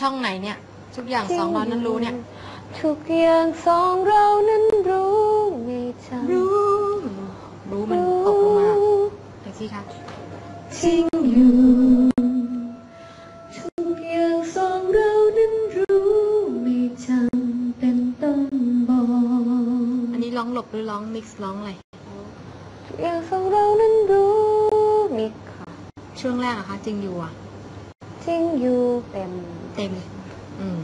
ช่องไหนเนี่ย ทุกอย่างสองเรานั้นรู้เนี่ย ทุกอย่างสองเรานั้นรู้ไม่จำรู้ รู้มันตกลงมาไหนสิคะทิ้งอยู่ทุกอย่างสองเรานั้นรู้ไม่จำเป็นต้องบอกอันนี้ร้องหลบหรือร้องมิกซ์ร้องอะไรทุกอย่างสองเรานั้นรู้มิกค่ะช่วงแรกอะคะจริงอยู่อะ ทิ้งอยู่เต็มเต็ม อืม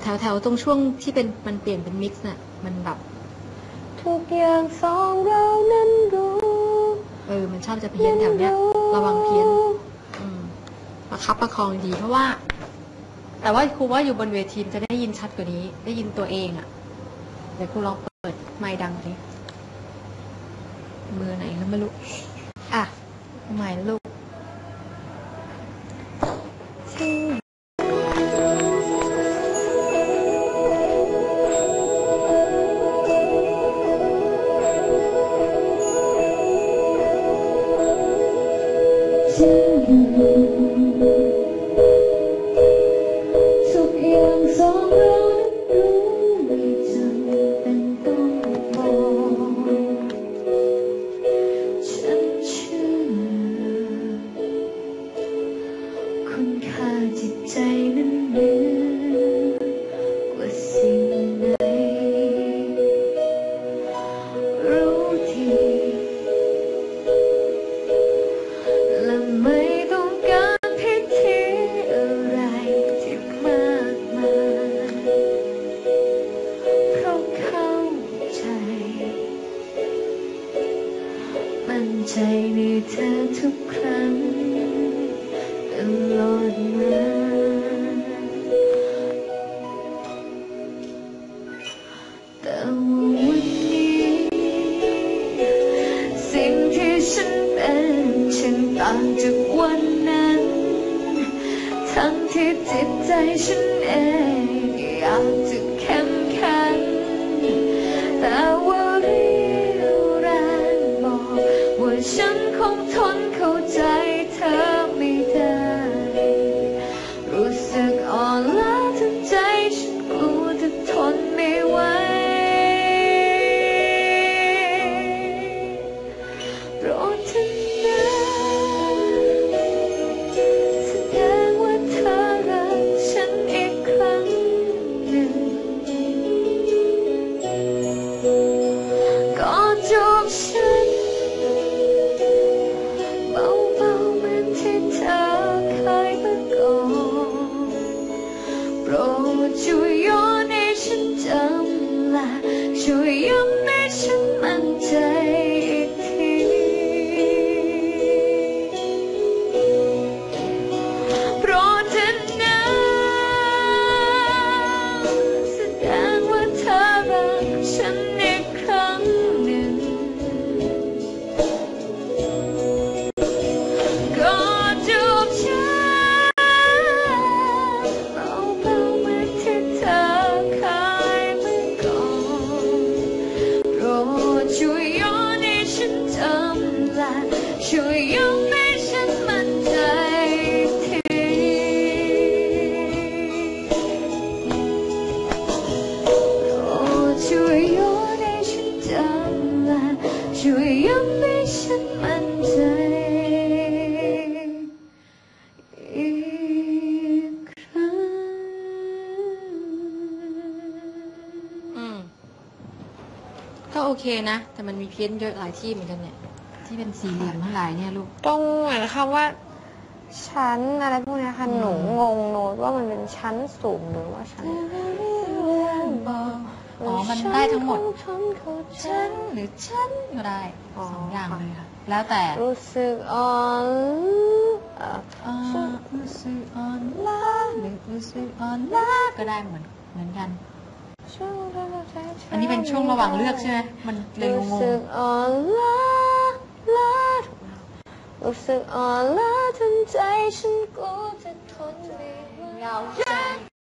แถวแถวๆตรงช่วงที่เป็นมันเปลี่ยนเป็นมิกซ์น่ะ มันแบบ ทุกอย่างสองเรานั้นรู้เออ มันชอบจะเพี้ยนแถวเนี้ย ระวังเพี้ยน อืมประคับประคองดี เพราะว่า แต่ว่าครูว่าอยู่บนเวทีมันจะได้ยินชัดกว่านี้ ได้ยินตัวเองอะเดี๋ยวครูลองเปิดไมค์ดังดิมือไหนก็ไม่รู้ อะ ไมค์ลูก มั่นใจในเธอทุกครั้งตลอดมาแต่วันนี้ สิ่งที่ฉันเป็นฉันต่างจากวันนั้น ทั้งที่จิตใจฉันเองอยากจะ ฉันคงทนเข้าใจเธอไม่ ช่วยย้ำให้ฉันมั่นใจ ช่วยย้ำให้ฉันมั่นใจทีโอ้ช่วยย้อนให้ฉันจำละช่วยย้ำให้ฉันมั่นใจอีกครั้งอืมก็โอเคนะ แต่มันมีเพี้ยนเยอะหลายที่เหมือนกันเนี่ย ที่เป็นสี่เหลี่ยมทั้งหลายเนี่ยลูก ตรงเหมือนคำว่าชั้นอะไรพวกเนี้ยค่ะอืมหนูงงโน้ตว่ามันเป็นชั้นสูงหรือว่าชั้นอ๋อ มันได้ทั้งหมดฉันเข้าใจฉัน หรือฉันก็ได้อ๋อสองอย่างเลยค่ะ แล้วแต่ รู้สึกอ่อนเอ่ออ่ารู้สึกอ่อนล้าหรือรู้สึกอ่อนล้าก็ได้เหมือนเหมือนกันช่วงเวลาใจเธอันนี้เป็นช่วงระหว่างเลือกใช่ไหม มันเลยงรู้งสึกอ่อนล้าล้าถูกแล้ว รู้สึกอ่อนล้าทั้งใจฉันกลัวจะทนไม่ไหวๆเงาใจ